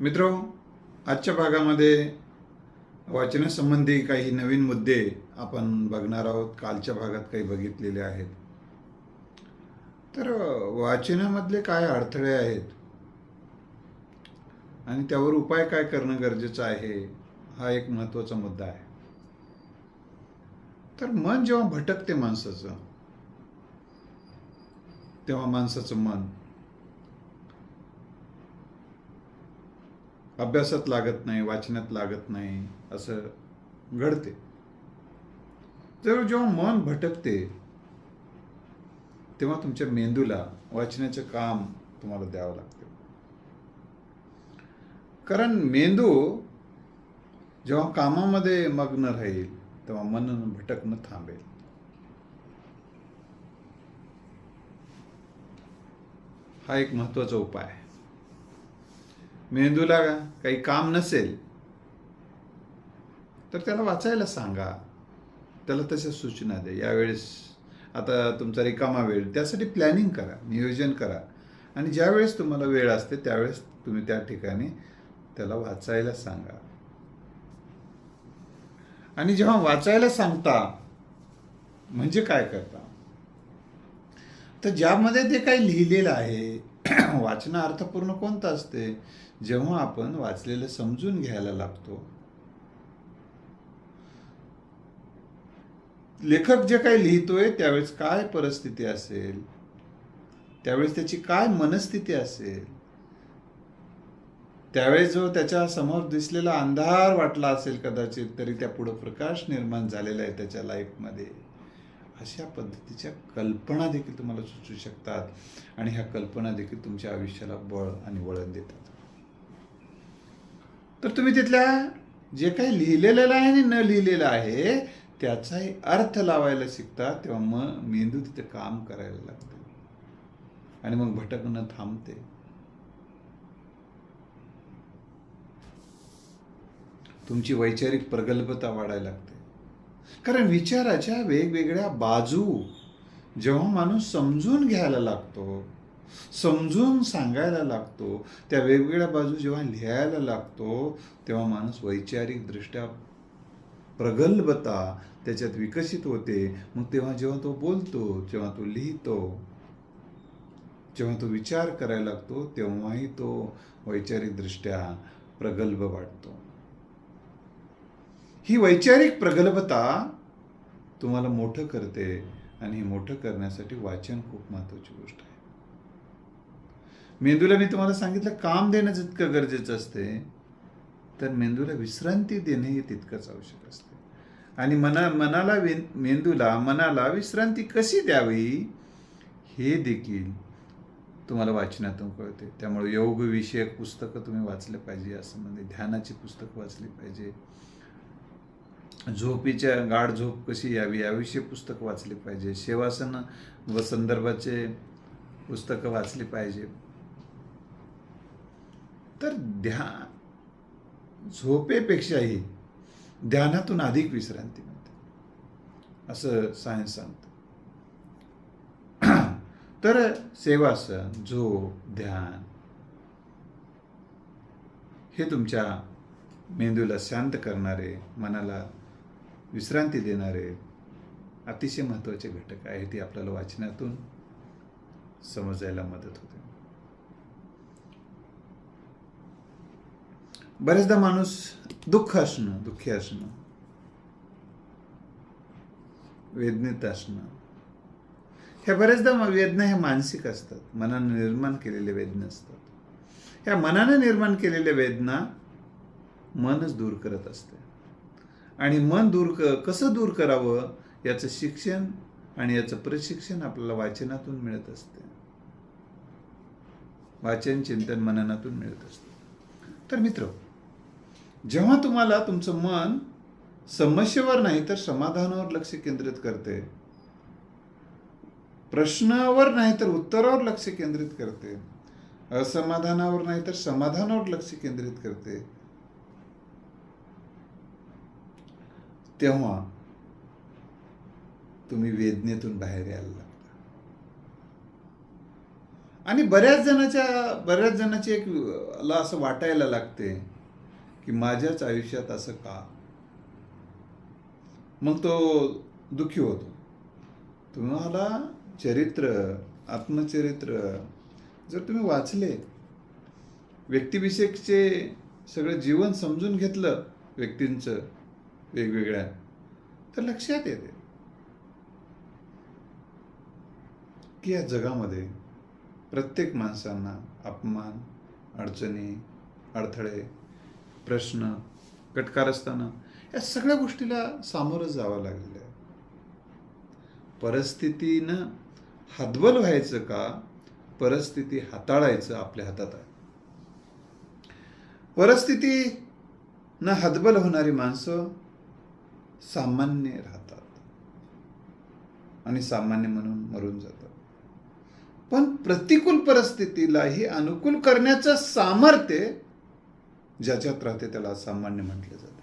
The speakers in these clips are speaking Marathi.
मित्र आजच्या भागामध्ये वाचनासंबंधी काही नवीन मुद्दे आपण बघणार आहोत. कालच्या भागात काही बघितलेले आहेत. तर वाचनामधले काय अडथळे आहेत? आणि त्यावर उपाय काय करणं गरजेचं आहे? हा एक महत्त्वाचा मुद्दा आहे. तर मन जेव्हा भटकते माणसाचं तेव्हा माणसाचं मन अभ्यासात लागत नाही वाचनात लागत नाही असं घडते. जर जेव्हा मन भटकते तेव्हा तुमच्या मेंदूला वाचनाचं काम तुम्हाला द्यावं लागते. कारण मेंदू जेव्हा कामामध्ये मग्न राहील तेव्हा मन भटकणं थांबेल. हा एक महत्त्वाचा उपाय आहे. मेंदूला काही काम नसेल तर त्याला वाचायला सांगा. त्याला तशा सूचना द्या. यावेळेस आता तुमचा रिकामा वेळ. त्यासाठी प्लॅनिंग करा नियोजन करा. आणि ज्यावेळेस तुम्हाला वेळ असते त्यावेळेस तुम्ही त्या ठिकाणी त्याला वाचायला सांगा. आणि जेव्हा वाचायला सांगता म्हणजे काय करता? तर ज्यामध्ये ते काही लिहिलेलं आहे वाचन अर्थपूर्ण कोणतं असते? जेव्हा आपण वाचलेलं समजून घ्यायला लागतो. लेखक जे काही लिहितोय त्यावेळेस काय परिस्थिती असेल? त्यावेळेस त्याची काय मनस्थिती असेल? त्यावेळेस जो त्याच्यासमोर दिसलेला अंधार वाटला असेल कदाचित तरी त्या पुढं प्रकाश निर्माण झालेला आहे त्याच्या लाईफमध्ये अशा पद्धतीच्या कल्पना देखील तुम्हाला सुचू शकतात आणि ह्या कल्पना देखील तुमच्या आयुष्याला बळ आणि वळण देतात. तर तुम्ही तिथल्या जे काही लिहिलेलं आहे आणि न लिहिलेलं आहे त्याचाही अर्थ लावायला शिकता तेव्हा मग मेंदू तिथे काम करायला लागतं. आणि मग भटकणं थांबते. तुमची वैचारिक प्रगल्भता वाढायला लागते. कारण विचाराच्या वेगवेगळ्या बाजू जेव्हा माणूस समजून घ्यायला लागतो समजून सांगायला लागतो त्या वेगवेगळ्या बाजू जेव्हा लिहायला लागतो तेव्हा माणूस वैचारिकदृष्ट्या प्रगल्भता त्याच्यात विकसित होते. मग तेव्हा जेव्हा तो बोलतो जेव्हा तो लिहितो जेव्हा तो विचार करायला लागतो तेव्हाही तो वैचारिकदृष्ट्या प्रगल्भ वाटतो. ही वैचारिक प्रगल्भता तुम्हाला मोठं करते आणि हे मोठं करण्यासाठी वाचन खूप महत्त्वाची गोष्ट आहे. मेंदूला मी तुम्हाला सांगितलं काम देणं जितकं गरजेचं असते तर मेंदूला विश्रांती देणे हे तितकंच आवश्यक असते. आणि मना मनाला मेंदूला मनाला विश्रांती कशी द्यावी हे देखील तुम्हाला वाचनातून कळते. त्यामुळे योगविषयक पुस्तकं तुम्ही वाचले पाहिजे असं म्हणजे ध्यानाची पुस्तकं वाचली पाहिजे. झोपीच्या गाढ झोप कशी यावी? याविषयी पुस्तकं वाचली पाहिजे. शेवासन व संदर्भाचे पुस्तकं वाचली पाहिजे. तर ध्यान झोपेपेक्षाही ध्यानातून अधिक विश्रांती मिळते. असं सायन्स सांगतं. तर सेवासन झोप ध्यान हे तुमच्या मेंदूला शांत करणारे मनाला विश्रांती देणारे अतिशय महत्त्वाचे घटक आहे ती आपल्याला वाचनातून समजायला मदत होते. बरेचदा माणूस दुःख असणं दुःखी असणं वेदनेत असणं ह्या बऱ्याचदा वेदना ह्या मानसिक असतात. मनाने निर्माण केलेल्या वेदना असतात. ह्या मनाने निर्माण केलेल्या वेदना मनच दूर करत असते. आणि मन दूर क कसं दूर करावं? याचं शिक्षण आणि याचं प्रशिक्षण आपल्याला वाचनातून मिळत असते. वाचन चिंतन मननातून मिळत असते. तर मित्र जेव्हा तुम्हाला तुमचं मन समस्येवर नाही तर समाधानावर लक्ष केंद्रित करते. प्रश्नावर नाही तर उत्तरावर लक्ष केंद्रित करते. असमाधानावर नाही तर समाधानावर लक्ष केंद्रित करते. तेव्हा तुम्ही वेदनेतून बाहेर यायला लागता. आणि बऱ्याच जणाच्या बऱ्याच जणाची एक ला असं वाटायला लागते की माझ्याच आयुष्यात असं का? मग तो दुःखी होतो. तुम्हाला चरित्र आत्मचरित्र जर तुम्ही वाचले व्यक्तिविषयकचे सगळं जीवन समजून घेतलं व्यक्तींचं वेगवेगळ्या. तर लक्षात येते. की या जगामध्ये प्रत्येक माणसांना अपमान अडचणी अडथळे प्रश्न कटकार असताना या सगळ्या गोष्टीला सामोरं जावं लागलेलं आहे. परिस्थितीनं हतबल व्हायचं का? परिस्थिती हाताळायचं आपल्या हातात आहे. परिस्थिती न हतबल होणारी माणसं सामान्य राहतात. आणि सामान्य म्हणून मरून जातात. पण प्रतिकूल परिस्थितीलाही अनुकूल करण्याचं सामर्थ्य ज्याच्यात राहते त्याला सामान्य म्हटले जाते.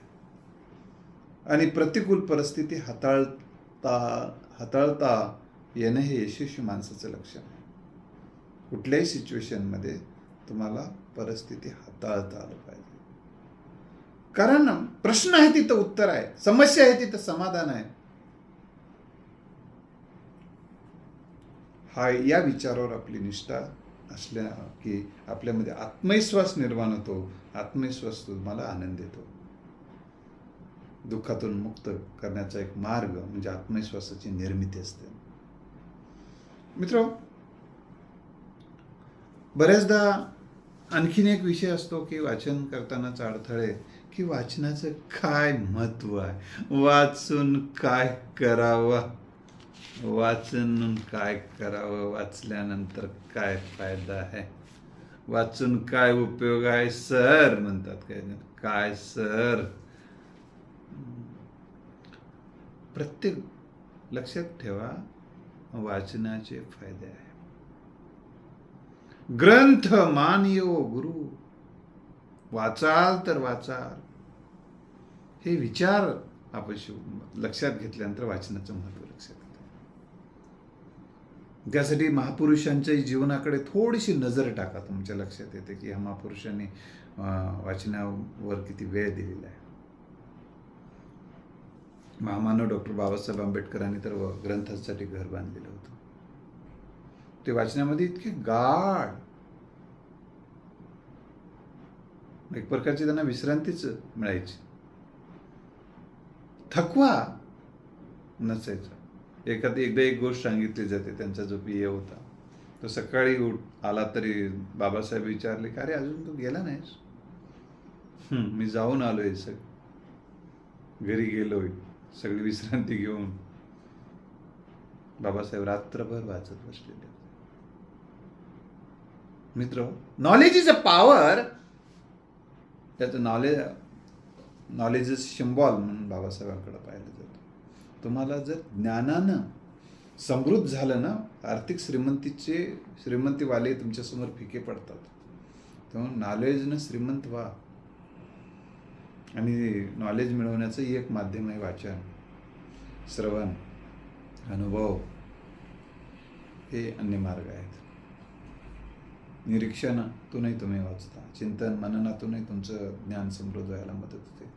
आणि प्रतिकूल परिस्थिती हाताळता हाताळता येणं हे यशस्वी माणसाचं लक्षण आहे. कुठल्याही सिच्युएशनमध्ये तुम्हाला परिस्थिती हाताळता आलं पाहिजे. कारण प्रश्न आहे तिथं उत्तर आहे समस्या आहे तिथं समाधान आहे. हा या विचारावर आपली निष्ठा असल्या की आपल्यामध्ये आत्मविश्वास निर्माण होतो आत्मविश्वास तुम्हाला आनंद देतो. दुःखातून मुक्त करण्याचा एक मार्ग म्हणजे आत्मविश्वासाची निर्मिती असते. मित्र बऱ्याचदा आणखीन एक विषय असतो की वाचन करतानाचा अडथळे की वाचनाचं काय महत्त्व आहे? वाचून काय करावं? वाचून काय करावं? वाचल्यानंतर काय फायदा आहे? वाचून काय उपयोग आहे? सर म्हणतात काय काय सर? प्रत्येक लक्षात ठेवा वाचनाचे फायदे आहे. ग्रंथ मानियो गुरु. वाचाल तर वाचाल. हे विचार आपण शिव- लक्षात घेतल्यानंतर वाचनाचं महत्त्व लक्षात येतं. त्यासाठी महापुरुषांच्या जीवनाकडे थोडीशी नजर टाका तुमच्या लक्षात येते की ह्या महापुरुषांनी वाचनावर किती वेळ दिलेला आहे. महामानव डॉक्टर बाबासाहेब आंबेडकरांनी तर ग्रंथांसाठी घर बांधलेलं होतं. ते वाचण्यामध्ये इतके गाढ एक प्रकारची त्यांना विश्रांतीच मिळायची. थकवा नसायचा. एखादी एकदा एक गोष्ट सांगितली जाते त्यांचा जो पी ए होता. तो सकाळी उठ आला तरी बाबासाहेब विचारले का अरे अजून तू गेला नाहीस? मी जाऊन आलोय सग घरी गेलोय सगळी विश्रांती घेऊन. बाबासाहेब रात्रभर वाचत बसलेले मित्र नॉलेज इज अ पॉवर त्याचं नॉलेज नॉलेज इज शिंबॉल म्हणून बाबासाहेबांकडे पाहिलं जातं. तुम्हाला जर ज्ञानानं समृद्ध झालं ना आर्थिक श्रीमंतीचे श्रीमंतीवाले तुमच्यासमोर फिके पडतात. तेव्हा नॉलेजनं श्रीमंत व्हा. आणि नॉलेज मिळवण्याचंही एक माध्यम आहे वाचन श्रवण अनुभव. हे अन्य मार्ग आहेत. निरीक्षणातूनही तुम्ही वाचता चिंतन मननातूनही तुमचं ज्ञान समृद्ध व्हायला मदत होते.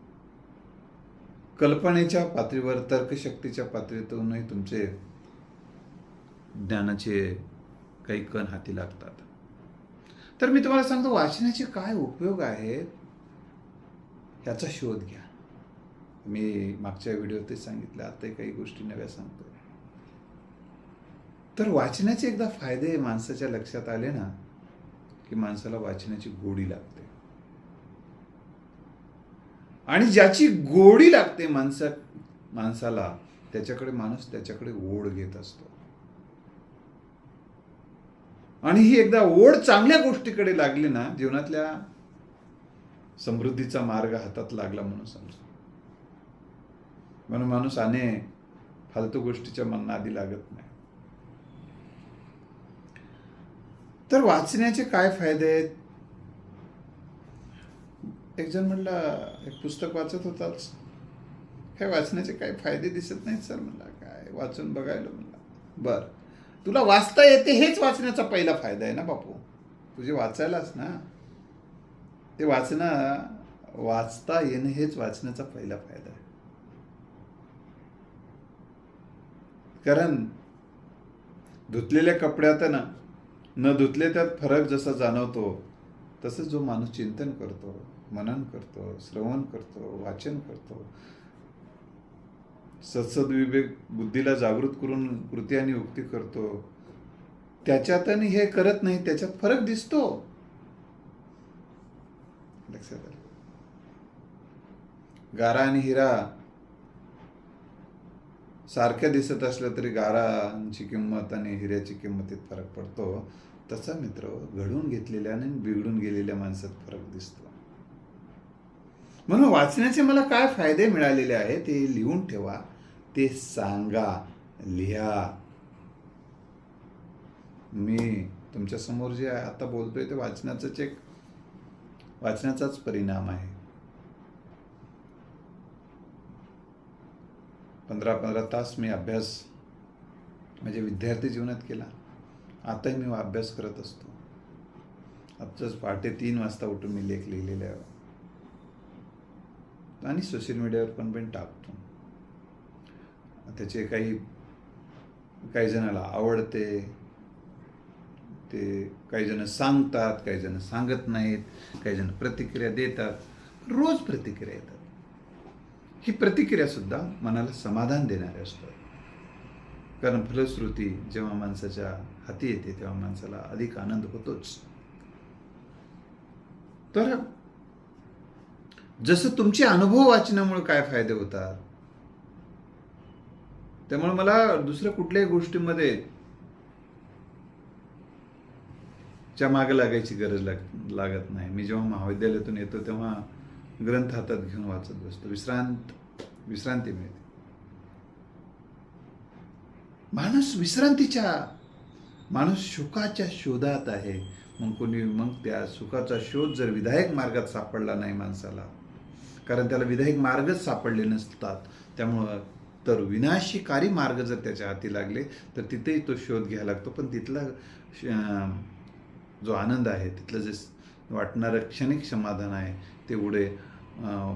कल्पनेच्या पातळीवर तर्कशक्तीच्या पातळीतूनही तुमचे ज्ञानाचे काही कण हाती लागतात. तर मी तुम्हाला सांगतो वाचनाचे काय उपयोग आहेत ह्याचा शोध घ्या. मी मागच्या व्हिडिओत ते सांगितलं आता काही गोष्टी नव्या सांगतो तर वाचनाचे एकदा फायदे माणसाच्या लक्षात आले ना की माणसाला वाचनाची गोडी लागते. आणि ज्याची गोडी लागते माणसा माणसाला त्याच्याकडे माणूस त्याच्याकडे ओढ घेत असतो. आणि ही एकदा ओढ चांगल्या गोष्टीकडे लागली ना जीवनातल्या समृद्धीचा मार्ग हातात लागला म्हणून समजा म्हणून माणूस आणि फालतू गोष्टीच्या मनात आधी लागत नाही. तर वाचण्याचे काय फायदे आहेत? एक जण म्हणला एक पुस्तक वाचत होताच हे वाचण्याचे काही फायदे दिसत नाहीत सर. म्हणला काय? वाचून बघायला. म्हणला बर. तुला वाचता येते हेच वाचण्याचा पहिला फायदा आहे ना बापू. तुझे वाचायलाच ना ते वाचणं वाचता येणं हेच वाचण्याचा पहिला फायदा आहे. कारण धुतलेल्या कपड्यात ना न धुतले त्यात फरक जसा जाणवतो तसंच जो माणूस चिंतन करतो मनन करतो श्रवण करतो वाचन करतो. सत्सद्विवेक बुद्धीला जागृत करून कृती आणि उक्ती करतो. त्याच्यात आणि हे करत नाही त्याच्यात फरक दिसतो. लक्षात आलं? गारा आणि हिरा सारख्या दिसत असल्या तरी गारांची किंमत आणि हिऱ्याची किंमतीत फरक पडतो. तसा मित्र घडून घेतलेल्या आणि बिघडून गेलेल्या माणसात फरक दिसतो. म्हणून वाचण्याचे मला काय फायदे मिळालेले आहेत ते लिहून ठेवा ते सांगा लिहा. मी तुमच्यासमोर जे आता बोलतोय ते वाचनाचंच एक वाचनाचाच परिणाम आहे. पंधरा पंधरा तास मी अभ्यास म्हणजे विद्यार्थी जीवनात केला. आताही मी अभ्यास करत असतो. आजच पहाटे तीन वाजता उठून मी लेख लिहिलेले आहे आणि सोशल मीडियावर पण पण टाकतो. त्याचे काही काही जणाला आवडते ते काही जण सांगतात काही जण सांगत नाहीत काही जण प्रतिक्रिया देतात रोज प्रतिक्रिया येतात. ही प्रतिक्रिया सुद्धा मनाला समाधान देणारी असतात. कारण फलश्रुती जेव्हा माणसाच्या हाती येते तेव्हा माणसाला अधिक आनंद होतोच. तर जसं तुमचे अनुभव वाचनामुळे काय फायदे होतात? त्यामुळे मला दुसऱ्या कुठल्याही गोष्टीमध्ये च्या मागे लागायची गरज लाग लागत नाही. मी जेव्हा महाविद्यालयातून येतो तेव्हा ग्रंथ हातात घेऊन वाचत बसतो. विश्रांत विश्रांती मिळते. माणूस विश्रांतीच्या माणूस सुखाच्या शोधात आहे. मग कोणी मग त्या सुखाचा शोध जर विधायक मार्गात सापडला नाही माणसाला कारण त्याला विधायक मार्गच सापडले नसतात. त्यामुळं तर विनाशकारी मार्ग जर त्याच्या हाती लागले तर तिथेही तो शोध घ्यायला लागतो. पण तिथला श- जो आनंद आहे तिथलं जे वाटणारं क्षणिक समाधान आहे ते उडे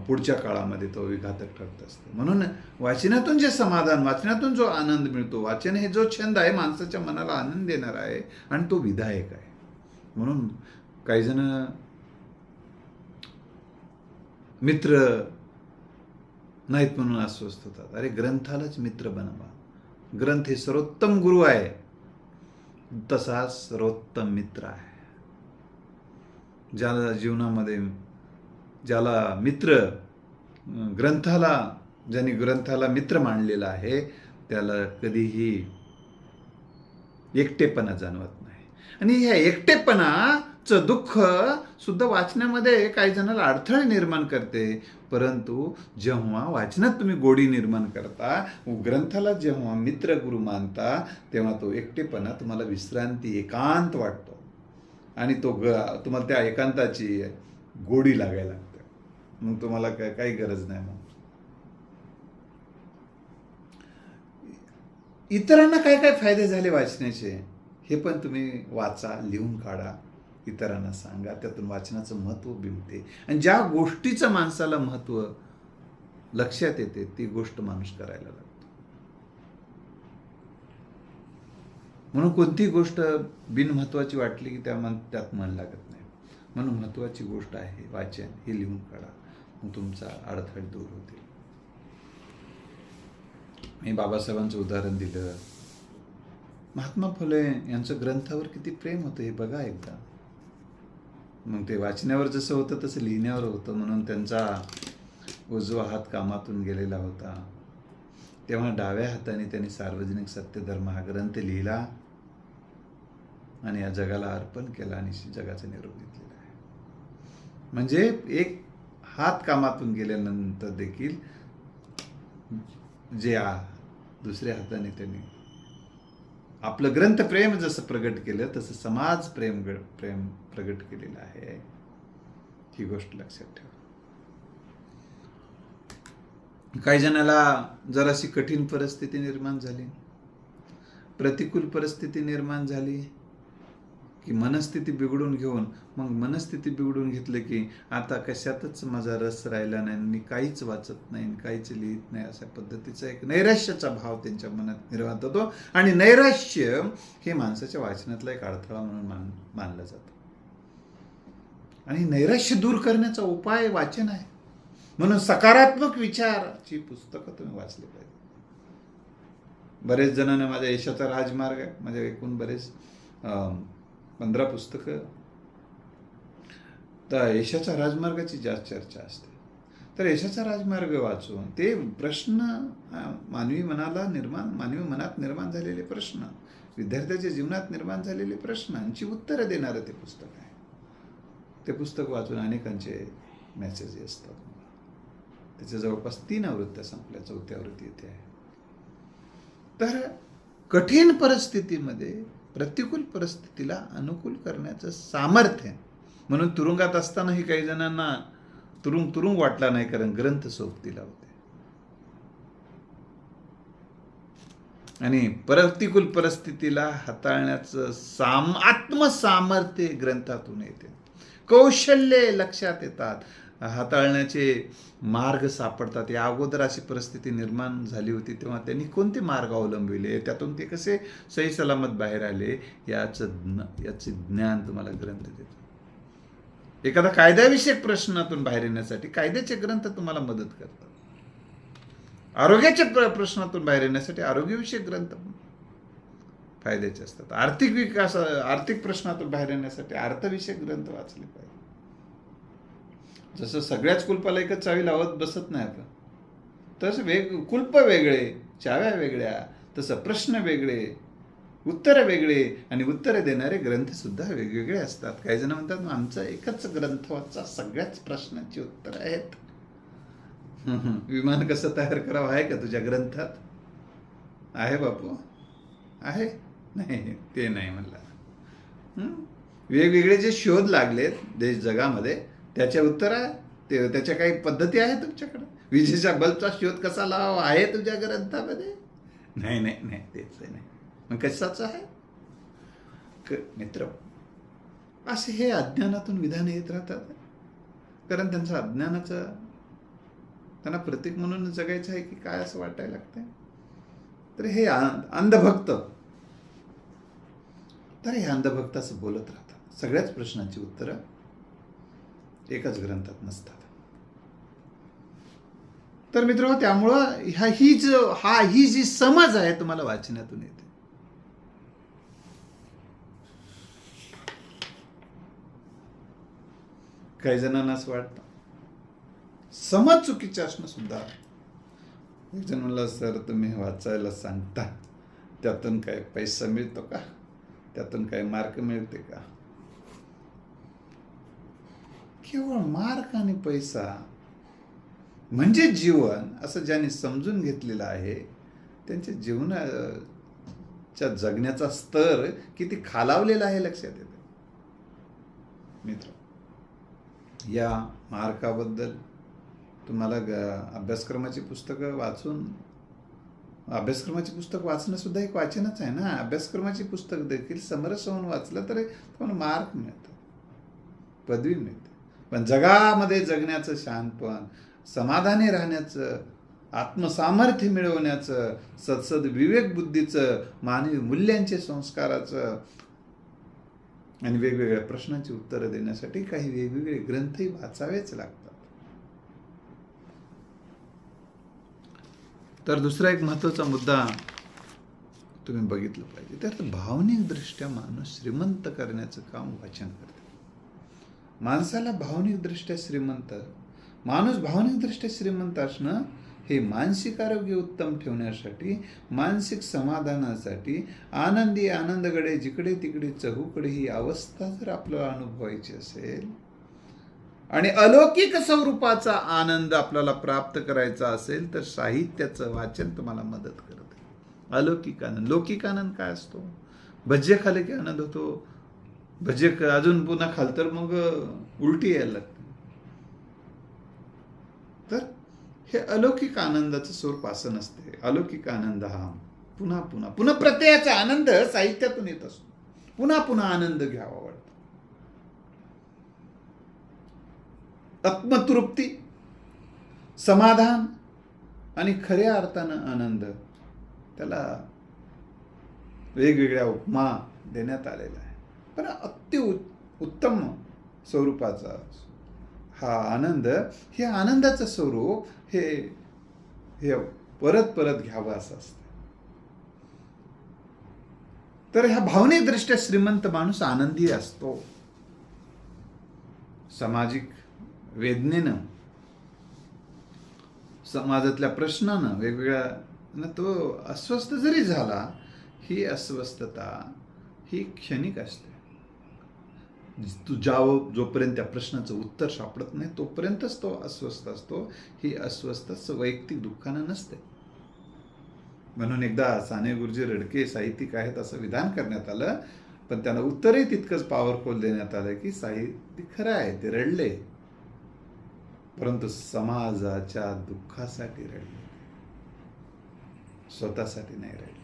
पुढच्या काळामध्ये तो विघातक ठरत असतो. म्हणून वाचनातून जे समाधान वाचनातून जो आनंद मिळतो वाचन हे जो छंद आहे माणसाच्या मनाला आनंद देणार आहे आणि तो विधायक आहे. म्हणून काही जण मित्र नाहीत म्हणून अस्वस्थ होतात अरे ग्रंथालाच मित्र बनवा. ग्रंथ हे सर्वोत्तम गुरु आहे. तसा सर्वोत्तम मित्र आहे. ज्याला जीवनामध्ये ज्याला मित्र ग्रंथाला ज्यांनी ग्रंथाला मित्र मानलेला आहे त्याला कधीही एकटेपणा जाणवत नाही. आणि ह्या एकटेपणा चं दुःख सुद्धा वाचण्यामध्ये काही जणाला अडथळे निर्माण करते. परंतु जेव्हा वाचनात तुम्ही गोडी निर्माण करता ग्रंथाला जेव्हा मित्र गुरु मानता तेव्हा तो एकटेपणा तुम्हाला विश्रांती एकांत वाटतो. आणि तो ग तुम्हाला त्या एकांताची गोडी लागायला लागते. मग तुम्हाला काय काही गरज नाही मग. इतरांना काय काय फायदे झाले वाचण्याचे? हे पण तुम्ही वाचा लिहून काढा. इतरांना सांगा त्यातून वाचनाचं महत्त्व बिमते आणि ज्या गोष्टीचं माणसाला महत्त्व लक्षात येते ती गोष्ट माणूस करायला लागतो. म्हणून कोणतीही गोष्ट बिनमहत्वाची वाटली की त्या मन त्यात मन लागत नाही. म्हणून महत्त्वाची गोष्ट आहे वाचन. हे लिहून काढा. मग तुमचा अडथळे दूर होतील. मी बाबासाहेबांचं उदाहरण दिलं. महात्मा फुले यांचं ग्रंथावर किती प्रेम होतं हे बघा एकदा. मग ते वाचण्यावर जसं होतं तसं लिहिण्यावर होतं. म्हणून त्यांचा उजवा हात कामातून गेलेला होता. तेव्हा डाव्या हाताने त्यांनी सार्वजनिक सत्यधर्म हा ग्रंथ लिहिला आणि या जगाला अर्पण केला आणि जगाचा निरोप घेतलेला आहे. म्हणजे एक हात कामातून गेल्यानंतर देखील जे आ दुसऱ्या हाताने त्यांनी आपलं ग्रंथ प्रेम जसं प्रगट केलं तसं समाज प्रेम प्रेम प्रगट केलेलं आहे. ही गोष्ट लक्षात ठेवा. काही जणाला जराशी कठीण परिस्थिती निर्माण झाली. प्रतिकूल परिस्थिती निर्माण झाली. की मनस्थिती बिघडून घेऊन मग मनस्थिती बिघडून घेतलं की आता कशातच माझा रस राहिला नाही मी काहीच वाचत नाही काहीच लिहित नाही अशा पद्धतीचा एक नैराश्याचा भाव त्यांच्या मनात निर्माण होतो. आणि नैराश्य हे माणसाच्या वाचनातला एक अडथळा म्हणून मान मानलं जातं. आणि नैराश्य दूर करण्याचा उपाय वाचन आहे. म्हणून सकारात्मक विचाराची पुस्तकं तुम्ही वाचली पाहिजे. बरेच जणांना माझ्या यशाचा राजमार्ग आहे. माझ्या एकूण बरेच अं, पंधरा पुस्तकं. तर यशाच्या राजमार्गाची जास्त चर्चा असते. तर यशाचा राजमार्ग वाचून ते प्रश्न मानवी मनाला निर्माण मानवी मनात निर्माण झालेले प्रश्न विद्यार्थ्याच्या जीवनात निर्माण झालेले प्रश्नांची उत्तरं देणारं ते पुस्तक आहे. ते पुस्तक वाचून अनेकांचे मेसेज असतात. त्याच्या जवळपास तीन आवृत्त्या संपल्या चौथी आवृत्ती येते आहे. तर कठीण परिस्थितीमध्ये प्रतिकूल परिस्थितीला अनुकूल करण्याचं सामर्थ्य म्हणून तुरुंगात असतानाही काही जणांना तुरुंग तुरुंग वाटला नाही कारण ग्रंथ सोबतीला होते. आणि प्रतिकूल परिस्थितीला हाताळण्याचं साम आत्मसामर्थ्य ग्रंथातून येते. कौशल्ये लक्षात येतात. हाताळण्याचे मार्ग सापडतात. या अगोदर अशी परिस्थिती निर्माण झाली होती तेव्हा त्यांनी कोणते मार्ग अवलंबिले त्यातून ते कसे सही सलामत बाहेर आले? याचं ज्ञ- याचे ज्ञान तुम्हाला ग्रंथ देतो. एखादा कायद्याविषयक प्रश्नातून बाहेर येण्यासाठी कायद्याचे ग्रंथ तुम्हाला मदत करतात. आरोग्याच्या प्र प्रश्नातून बाहेर येण्यासाठी आरोग्यविषयक ग्रंथ फायद्याचे असतात. आर्थिक विकास आर्थिक प्रश्नातून बाहेर येण्यासाठी अर्थविषयक ग्रंथ वाचले पाहिजे. जसं सगळ्याच कुलपाला एकच चावी लावत बसत नाही आपण तसं वेग कुल्प वेगळे चाव्या वेगळ्या तसं प्रश्न वेगळे उत्तरं वेगळे आणि उत्तरं देणारे ग्रंथसुद्धा वेगवेगळे असतात. काही जण म्हणतात आमचा एकच ग्रंथ वाचा सगळ्याच प्रश्नाची उत्तरं आहेत. विमान कसं तयार करावं? आहे का तुझ्या ग्रंथात? आहे बापू. आहे? नाही ते नाही म्हणला. वेगवेगळे जे शोध लागलेत देश जगामध्ये त्याच्या उत्तर आहे ते त्याच्या काही पद्धती आहे तुमच्याकडे? विजेच्या बल्बचा शोध कसा लावा आहे तुझ्या ग्रंथामध्ये? नाही नाही नाही तेच आहे नाही. मग कशाचं आहे? क- मित्र असे हे अज्ञानातून विधान येत राहतात. कारण त्यांचं अज्ञानाचं त्यांना प्रतीक म्हणून जगायचं आहे की काय असं वाटायला लागतंय? तर हे अंधभक्त. तर हे अंधभक्त असं बोलत राहतात. सगळ्याच प्रश्नांची उत्तरं एकाच ग्रंथात नसतात. तर मित्र त्यामुळं ह्या ही जो हा ही जी समज आहे तुम्हाला वाचनातून येते. काही जणांना असं वाटतं. समज चुकीचे असणं सुद्धा. एक जण म्हणला सर तुम्ही वाचायला सांगता त्यातून काय पैसा मिळतो का? त्यातून काय मार्क मिळते का? केवळ मार्क आणि पैसा म्हणजे जीवन असं ज्यांनी समजून घेतलेलं आहे त्यांच्या जीवनाच्या जगण्याचा स्तर किती खालावलेला आहे लक्षात येतं. मित्र या मार्काबद्दल तुम्हाला अभ्यासक्रमाची पुस्तकं वाचून अभ्यासक्रमाची पुस्तक वाचणं सुद्धा एक वाचनच आहे ना. अभ्यासक्रमाची पुस्तक देखील समरस होऊन वाचलं तर तुम्हाला मार्क मिळतं पदवी मिळते. पण जगामध्ये जगण्याचं शांतपण समाधानी राहण्याचं आत्मसामर्थ्य मिळवण्याचं सदसद विवेक बुद्धीचं मानवी मूल्यांचे संस्काराचं आणि वेगवेगळ्या प्रश्नांची उत्तरं देण्यासाठी काही वेगवेगळे ग्रंथही वाचावेच लागतात. तर दुसरा एक महत्त्वाचा मुद्दा तुम्ही बघितलं पाहिजे. तर भावनिकदृष्ट्या माणूस श्रीमंत करण्याचं काम वाचन करते. माणसाला भावनिकदृष्ट्या श्रीमंत माणूस भावनिकदृष्ट्या श्रीमंत असणं हे मानसिक आरोग्य उत्तम ठेवण्यासाठी मानसिक समाधानासाठी आनंदी आनंदकडे जिकडे तिकडे चहूकडे ही अवस्था जर आपल्याला अनुभवायची असेल आणि अलौकिक स्वरूपाचा आनंद आपल्याला प्राप्त करायचा असेल तर साहित्याचं वाचन तुम्हाला मदत करते. अलौकिक आनंद लौकिक आनंद काय असतो? भज्य खाले की आनंद होतो? भज्य अजून पुन्हा खाल तर मग उलटी यायला लागते. तर हे अलौकिक आनंदाचं स्वरूप असं नसते. अलौकिक आनंद हा पुन्हा पुन्हा पुन्हा प्रत्ययाचा आनंद साहित्यातून येत असतो. पुन्हा पुन्हा आनंद घ्यावा वाटतो. आत्मतृप्ती समाधान आणि खऱ्या अर्थानं आनंद त्याला वेगवेगळ्या उपमा देण्यात आलेला आहे. पण अति उत्तम स्वरूपाचा हा आनंद हे आनंदाचं स्वरूप हे हे परत परत घ्यावं असं असतं. तर ह्या भावनिकदृष्ट्या श्रीमंत माणूस आनंदी असतो. सामाजिक वेदनेनं समाजातल्या प्रश्नानं वेगवेगळ्या तो अस्वस्थ जरी झाला ही अस्वस्थता ही क्षणिक असते. तू जाव जोपर्यंत त्या प्रश्नाचं उत्तर सापडत नाही तोपर्यंतच तो अस्वस्थ असतो. ही अस्वस्थ वैयक्तिक दुःखानं नसते. म्हणून एकदा साने गुरुजी रडके साहित्यिक आहेत असं विधान करण्यात आलं पण त्यांना उत्तरही तितकंच पॉवरफुल देण्यात आलं की साहित्य खरं आहे ते रडले. परंतु समाजाच्या दुःखासाठी रडले. स्वतःसाठी नाही रडले.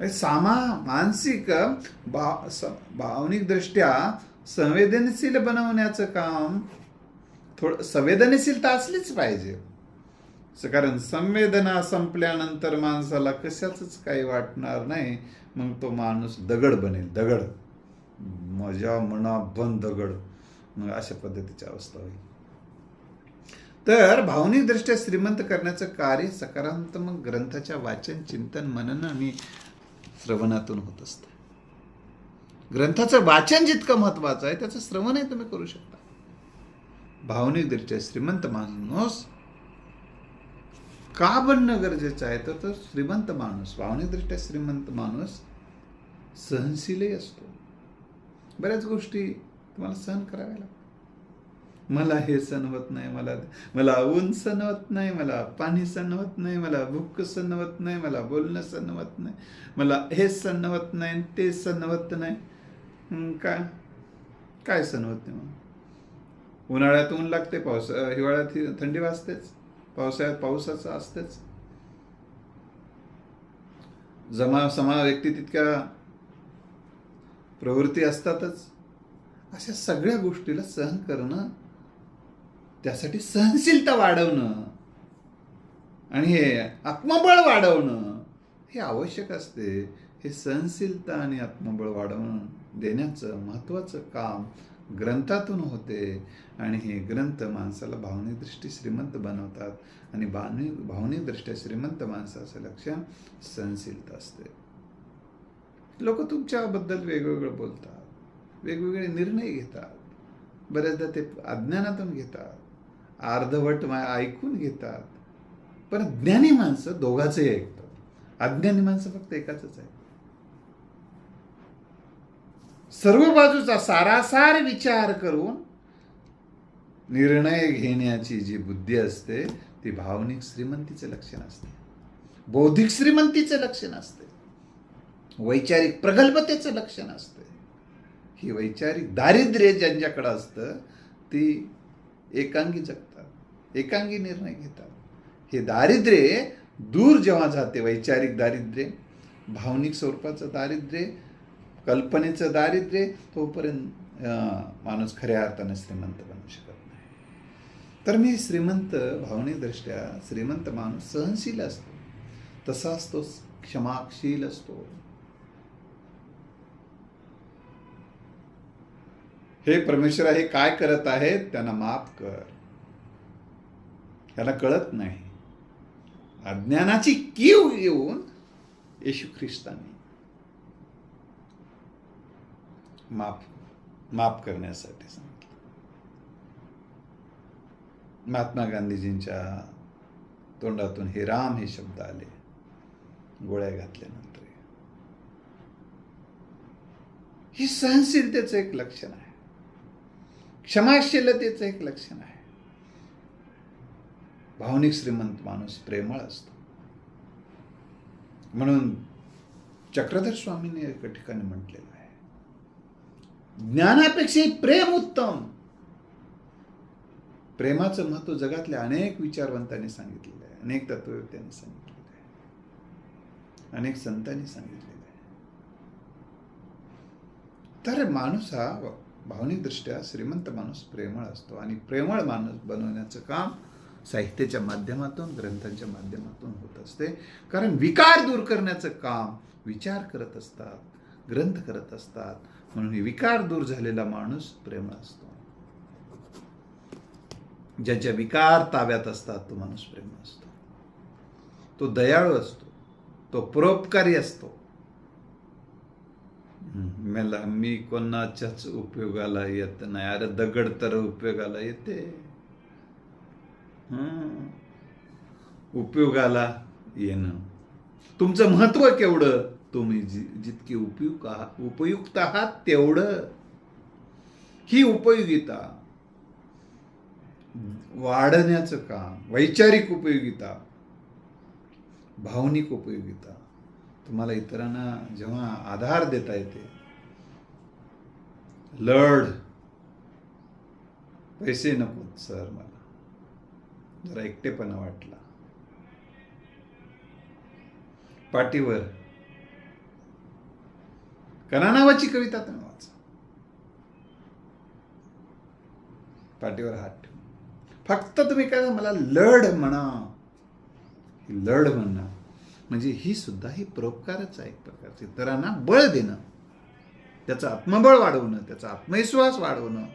सामा मानसिक भा भावनिकदृष्ट्या भावनिक दृष्ट्या संवेदनशील बनवण्याचं काम थोडं संवेदनशीलता असलीच पाहिजे. कारण संवेदना संपल्यानंतर माणसाला कशाच काही वाटणार नाही मग तो माणूस दगड बनेल दगड. मजा मना बन दगड. मग अशा पद्धतीची अवस्था होईल. तर भावनिकदृष्ट्या श्रीमंत करण्याचं कार्य सकारात्मक ग्रंथाच्या वाचन चिंतन मनन आणि श्रवणातून होत असतं. ग्रंथाचं वाचन जितकं महत्वाचं आहे त्याचं श्रवणही तुम्ही करू शकता. भावनिकदृष्ट्या श्रीमंत माणूस का बनणं गरजेचं आहे? तर तो श्रीमंत माणूस भावनिकदृष्ट्या श्रीमंत माणूस सहनशीलही असतो. बऱ्याच गोष्टी तुम्हाला सहन कराव्या लागतात. मला हे सण होत नाही मला मला ऊन सण होत नाही मला पाणी सण होत नाही मला भूक सण होत नाही मला बोलणं सण होत नाही. मला हे सण होत नाही ते सण होत नाही का? काय काय सण होत नाही मग? उन्हाळ्यात ऊन लागते पावस हिवाळ्यात थंडी वाजतेच. पावसाळ्यात पावसाचं असतेच. जमा समा व्यक्ती तितक्या प्रवृत्ती असतातच. अशा सगळ्या गोष्टीला सहन करणं त्यासाठी सहनशीलता वाढवणं. आणि हे आत्मबळ वाढवणं हे आवश्यक असते. हे सहनशीलता आणि आत्मबळ वाढवणं देण्याचं महत्त्वाचं काम ग्रंथातून होते. आणि हे ग्रंथ माणसाला भावनिकदृष्टी श्रीमंत बनवतात. आणि भावनिक भावनिकदृष्ट्या श्रीमंत माणसाचं लक्ष सहनशीलता असते. लोक तुमच्याबद्दल वेगवेगळं बोलतात. वेगवेगळे निर्णय घेतात. बऱ्याचदा ते अज्ञानातून घेतात. अर्धवट ऐकून घेतात. पण ज्ञानी माणसं दोघांचंही ऐकतात. अज्ञानी माणसं फक्त एकाच आहे सर्व बाजूचा सारासार विचार करून निर्णय घेण्याची जी बुद्धी असते ती भावनिक श्रीमंतीचे लक्षण असते. बौद्धिक श्रीमंतीचे लक्षण असते. वैचारिक प्रगल्भतेचं लक्षण असते. ही वैचारिक दारिद्र्य ज्यांच्याकडं असतं ती एकांगी जगत एकांगी निर्णय घेतात. हे दारिद्र्य दूर जेव्हा जाते वैचारिक दारिद्र्य भावनिक स्वरूपाचं दारिद्र्य कल्पनेचं दारिद्र्य तोपर्यंत माणूस खऱ्या अर्थाने श्रीमंत बनू शकत नाही. तर मी श्रीमंत भावनिकदृष्ट्या श्रीमंत माणूस सहनशील असतो. तसाच तो क्षमाशील असतो. हे परमेश्वर हे काय करत आहेत त्यांना माफ कर. त्याला कळत नाही. अज्ञानाची कीव येऊन येशू ख्रिस्तांनी माफ माफ करण्यासाठी सांगितलं. महात्मा गांधीजींच्या तोंडातून हे राम हे शब्द आले गोळ्या घातल्यानंतर. ही सहनशीलतेचं एक लक्षण आहे. क्षमाशीलतेचं एक लक्षण आहे. भावनिक श्रीमंत माणूस प्रेमळ असतो. म्हणून चक्रधर स्वामीने एका ठिकाणी म्हटलेलं आहे ज्ञानापेक्षा प्रेम उत्तम. प्रेमाचं महत्त्व जगातल्या अनेक विचारवंतांनी सांगितलेलं आहे अनेक तत्ववेत्यांनी सांगितलेलं आहे अनेक संतांनी सांगितलेलं आहे. तर माणूस हा भावनिकदृष्ट्या श्रीमंत माणूस प्रेमळ असतो आणि प्रेमळ माणूस बनवण्याचं काम साहित्याच्या माध्यमातून ग्रंथांच्या माध्यमातून होत असते. कारण विकार दूर करण्याचं काम विचार करत असतात ग्रंथ करत असतात. म्हणून विकार दूर झालेला माणूस प्रेम असतो. ज्याच्या विकार ताब्यात असतात तो माणूस प्रेम असतो. तो दयाळू असतो. तो परोपकारी असतो. मला मी कोणाच्याच उपयोगाला येत नाही. अरे दगड तर उपयोगाला येते. हम्म. उपयोगाला येणं. तुमचं महत्त्व केवढं? तुम्ही जि जितके उपयुक्त आहात उपयुक्त आहात तेवढं. ही उपयोगिता. वाढण्याचं काम वैचारिक उपयोगिता. भावनिक उपयोगिता. तुम्हाला इतरांना जेव्हा आधार देता येते लढ. पैसे नकोत सर मला. जरा एकटेपणा वाटला. पाठीवर. कना नावाची कविता तर वाचा. पाठीवर हात ठेवून फक्त तुम्ही काय मला लढ म्हणा. लढ म्हणणं म्हणजे ही सुद्धा ही परोपकारच आहे एक प्रकारची. इतरांना बळ देणं. त्याचं आत्मबळ वाढवणं त्याचा आत्मविश्वास वाढवणं.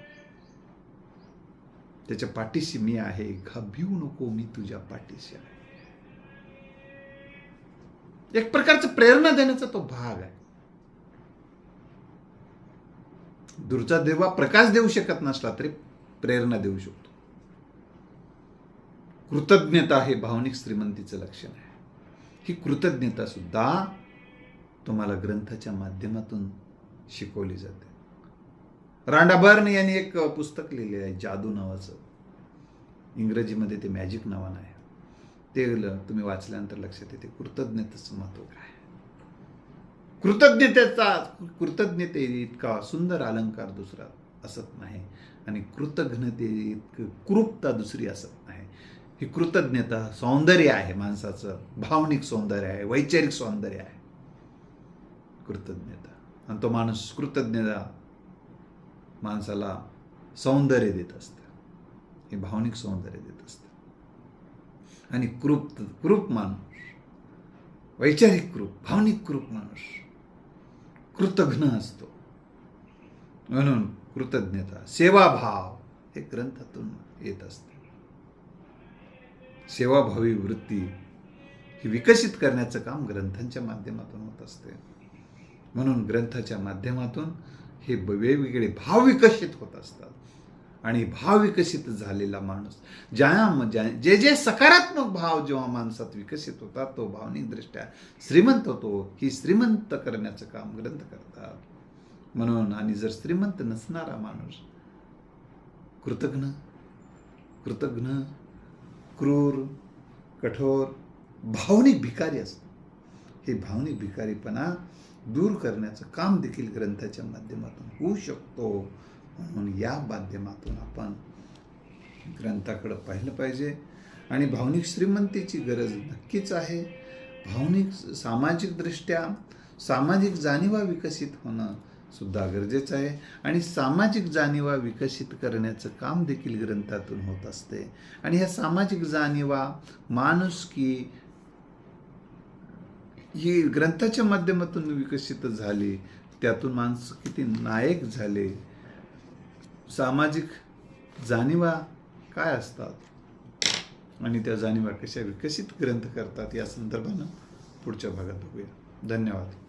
त्याच्या पाठीशी मी आहे. घाभिऊ नको मी तुझ्या पाठीशी आहे. एक प्रकारचं प्रेरणा देण्याचा तो भाग आहे. दूरचा देवा प्रकाश देऊ शकत नसला तरी प्रेरणा देऊ शकतो. कृतज्ञता हे भावनिक श्रीमंतीचं लक्षण आहे. ही कृतज्ञता सुद्धा तुम्हाला ग्रंथाच्या माध्यमातून शिकवली जाते. रांडा बर्न यांनी एक पुस्तक लिहिले आहे जादू नावाचं. इंग्रजीमध्ये ते मॅजिक नावानं आहे ते ल- तुम्ही वाचल्यानंतर लक्षात येते कृतज्ञतेचं महत्त्व काय कृतज्ञतेचा कृतज्ञते इतका सुंदर अलंकार दुसरा असत नाही आणि कृतज्ञते इतकं कृपता दुसरी असत नाही. ही कृतज्ञता सौंदर्य आहे माणसाचं भावनिक सौंदर्य आहे वैचारिक सौंदर्य आहे. कृतज्ञता. आणि तो माणूस कृतज्ञता माणसाला सौंदर्य देत असतं. हे भावनिक सौंदर्य देत असतं. आणि कृप कृप माणूस वैचारिक कृप भावनिक कृप माणूस कृतघ्न असतो. म्हणून कृतज्ञता सेवाभाव हे ग्रंथातून येत असते. सेवाभावी वृत्ती ही विकसित करण्याचं काम ग्रंथांच्या माध्यमातून होत असते. म्हणून ग्रंथाच्या माध्यमातून हे ब- वेगवेगळे भाव विकसित होत असतात. आणि भाव विकसित झालेला माणूस ज्या ज्या- जे जे सकारात्मक भाव जेव्हा माणसात विकसित होतात तो भावनिकदृष्ट्या श्रीमंत होतो. ही श्रीमंत करण्याचं काम ग्रंथ करतात. म्हणून आणि जर श्रीमंत नसणारा माणूस कृतघ्न कृतघ्न क्रूर कठोर भावनिक भिकारी असतो. हे भावनिक भिकारीपणा दूर करण्याचं काम देखील ग्रंथाच्या माध्यमातून होऊ शकतो. म्हणून या माध्यमातून आपण ग्रंथाकडं पाहिलं पाहिजे. आणि भावनिक श्रीमंतीची गरज नक्कीच आहे. भावनिक सामाजिकदृष्ट्या सामाजिक जाणीवा विकसित होणं सुद्धा गरजेचं आहे. आणि सामाजिक जाणीवा विकसित करण्याचं काम देखील ग्रंथातून होत असते. आणि ह्या सामाजिक जाणीवा माणुसकी ही ग्रंथाच्या माध्यमातून विकसित झाली त्यातून माणसं किती नायक झाले सामाजिक जाणीवा काय असतात आणि त्या जाणीवा कशा विकसित ग्रंथ करतात या संदर्भानं पुढच्या भागात बघूया. धन्यवाद.